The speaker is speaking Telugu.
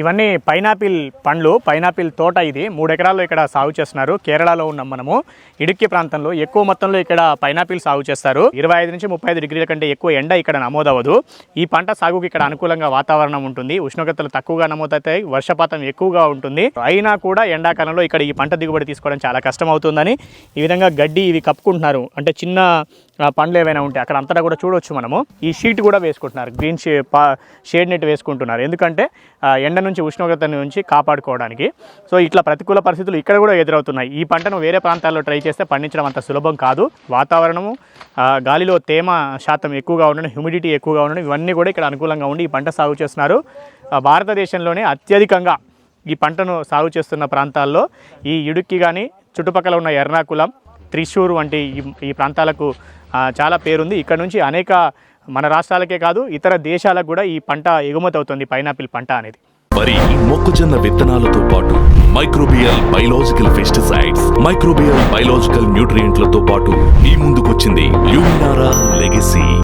ఇవన్నీ పైనాపిల్ పండ్లు పైనాపిల్ తోట ఇది. మూడు ఎకరాల్లో ఇక్కడ సాగు చేస్తున్నారు. కేరళలో ఉన్నాం మనము. ఇడుక్కి ప్రాంతంలో ఎక్కువ మొత్తంలో ఇక్కడ పైనాపిల్ సాగు చేస్తారు. ఇరవై ఐదు నుంచి ముప్పై ఐదు డిగ్రీల కంటే ఎక్కువ ఎండ ఇక్కడ నమోదవదు ఈ పంట సాగుకి ఇక్కడ అనుకూలంగా వాతావరణం ఉంటుంది. ఉష్ణోగ్రతలు తక్కువగా నమోదవుతాయి. వర్షపాతం ఎక్కువగా ఉంటుంది. అయినా కూడా ఎండాకాలంలో ఇక్కడ ఈ పంట దిగుబడి తీసుకోవడం చాలా కష్టం అవుతుందని ఈ విధంగా గడ్డి ఇవి కప్పుకుంటున్నారు. అంటే చిన్న పండ్లు ఏవైనా ఉంటే అక్కడ అంతటా కూడా చూడొచ్చు మనము. ఈ షీట్ కూడా వేసుకుంటున్నారు. గ్రీన్ షే షేడ్ నెట్ వేసుకుంటున్నారు. ఎందుకంటే ఎండ నుంచి ఉష్ణోగ్రత నుంచి కాపాడుకోవడానికి. సో ఇట్లా ప్రతికూల పరిస్థితులు ఇక్కడ కూడా ఎదురవుతున్నాయి. ఈ పంటను వేరే ప్రాంతాల్లో ట్రై చేస్తే పండించడం అంత సులభం కాదు. వాతావరణము గాలిలో తేమ శాతం ఎక్కువగా ఉండడం హ్యూమిడిటీ ఎక్కువగా ఉండడం ఇవన్నీ కూడా ఇక్కడ అనుకూలంగా ఉండి ఈ పంట సాగు చేస్తున్నారు. భారతదేశంలోనే అత్యధికంగా ఈ పంటను సాగు చేస్తున్న ప్రాంతాల్లో ఈ ఇడుక్కి కానీ చుట్టుపక్కల ఉన్న ఎర్నాకులం త్రిశూర్ వంటి ఈ- ఈ ప్రాంతాలకు చాలా పేరుంది. ఇక్కడ నుంచి అనేక మన రాష్ట్రాలకే కాదు ఇతర దేశాలకు కూడా ఈ పంట ఎగుమతి అవుతుంది పైనాపిల్ పంట అనేది. వరి మొక్కజొన్న విత్తనాలతో పాటు microbial biological pesticides microbial biological న్యూట్రియంట్లతో పాటు మీ ముందుకొచ్చింది ల్యూమినారా లెగసీ.